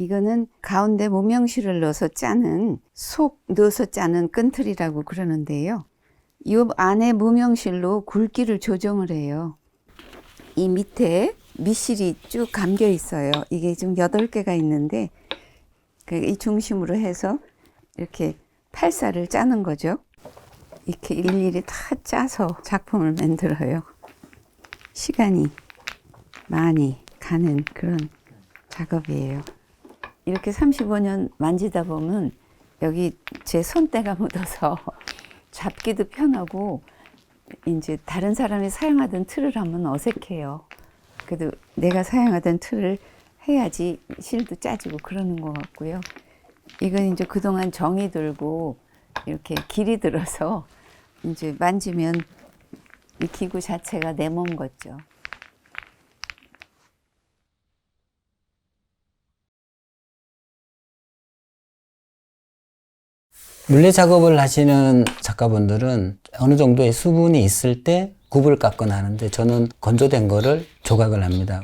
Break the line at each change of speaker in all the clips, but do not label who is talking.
이거는 가운데 모명실을 넣어서 짜는 속 넣어서 짜는 끈틀이라고 그러는데요. 이 안에 무명실로 굵기를 조정을 해요. 이 밑에 밑실이 쭉 감겨 있어요. 이게 지금 여덟 개가 있는데 그이 중심으로 해서 이렇게 팔사를 짜는 거죠. 이렇게 일일이 다 짜서 작품을 만들어요. 시간이 많이 가는 그런 작업이에요. 이렇게 35년 만지다 보면 여기 제 손때가 묻어서 잡기도 편하고 이제 다른 사람이 사용하던 틀을 하면 어색해요. 그래도 내가 사용하던 틀을 해야지 실도 짜지고 그러는 것 같고요. 이건 이제 그동안 정이 들고 이렇게 길이 들어서 이제 만지면 이 기구 자체가 내 몸 같죠.
물리 작업을 하시는 작가분들은 어느 정도의 수분이 있을 때 굽을 깎거나 하는데 저는 건조된 거를 조각을 합니다.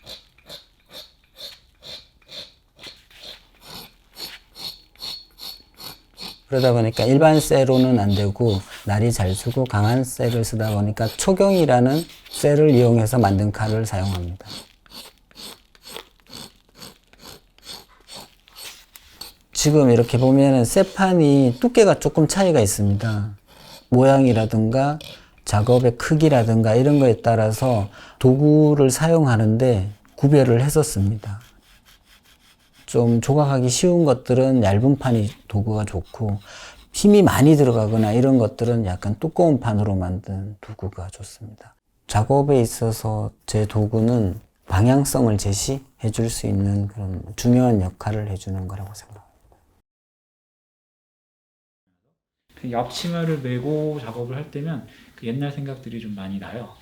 그러다 보니까 일반 쇠로는 안 되고 날이 잘 쓰고 강한 쇠를 쓰다 보니까 초경이라는 쇠를 이용해서 만든 칼을 사용합니다. 지금 이렇게 보면은 쇠판이 두께가 조금 차이가 있습니다. 모양이라든가 작업의 크기라든가 이런 거에 따라서 도구를 사용하는데 구별을 했었습니다. 좀 조각하기 쉬운 것들은 얇은 판이 도구가 좋고 힘이 많이 들어가거나 이런 것들은 약간 두꺼운 판으로 만든 도구가 좋습니다. 작업에 있어서 제 도구는 방향성을 제시해 줄 수 있는 그런 중요한 역할을 해주는 거라고 생각합니다.
그 앞치마를 메고 작업을 할 때면 그 옛날 생각들이 좀 많이 나요.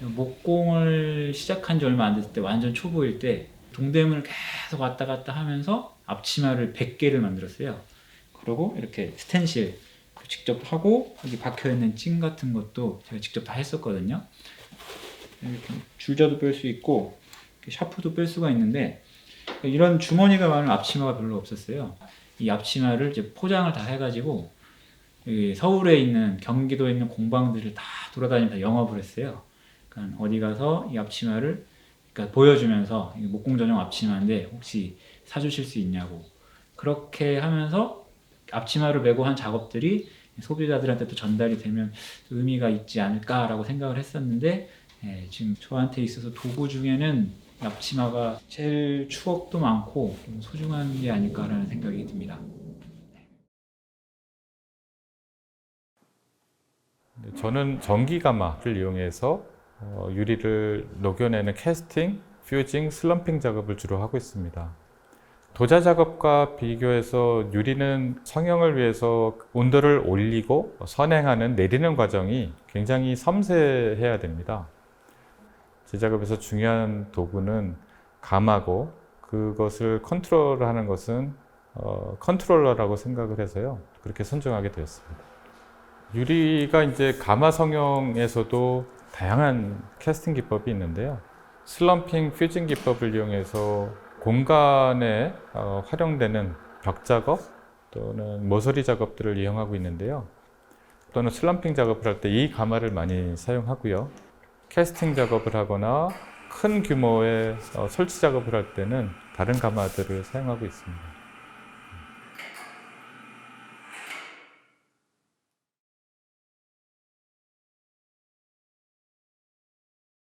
목공을 시작한 지 얼마 안 됐을 때 완전 초보일 때 동대문을 계속 왔다 갔다 하면서 앞치마를 100개를 만들었어요. 그리고 이렇게 스텐실 직접 하고 여기 박혀 있는 찜 같은 것도 제가 직접 다 했었거든요. 이렇게 줄자도 뺄 수 있고 샤프도 뺄 수가 있는데 이런 주머니가 많은 앞치마가 별로 없었어요. 이 앞치마를 이제 포장을 다 해가지고 서울에 있는 경기도에 있는 공방들을 다 돌아다니면서 영업을 했어요. 그러니까 어디 가서 이 앞치마를 그러니까 보여주면서 목공 전용 앞치마인데 혹시 사주실 수 있냐고 그렇게 하면서 앞치마를 메고 한 작업들이 소비자들한테 또 전달이 되면 의미가 있지 않을까라고 생각을 했었는데 예, 지금 저한테 있어서 도구 중에는 앞치마가 제일 추억도 많고 좀 소중한 게 아닐까라는 생각이 듭니다.
저는 전기가마를 이용해서 어, 유리를 녹여내는 캐스팅, 퓨징, 슬럼핑 작업을 주로 하고 있습니다. 도자 작업과 비교해서 유리는 성형을 위해서 온도를 올리고 선행하는 내리는 과정이 굉장히 섬세해야 됩니다. 제 작업에서 중요한 도구는 가마고 그것을 컨트롤하는 것은 어, 컨트롤러라고 생각을 해서요. 그렇게 선정하게 되었습니다. 유리가 이제 가마 성형에서도 다양한 캐스팅 기법이 있는데요. 슬럼핑 퓨징 기법을 이용해서 공간에 어, 활용되는 벽 작업 또는 모서리 작업들을 이용하고 있는데요. 또는 슬럼핑 작업을 할 때 이 가마를 많이 사용하고요. 캐스팅 작업을 하거나 큰 규모의 어, 설치 작업을 할 때는 다른 가마들을 사용하고 있습니다.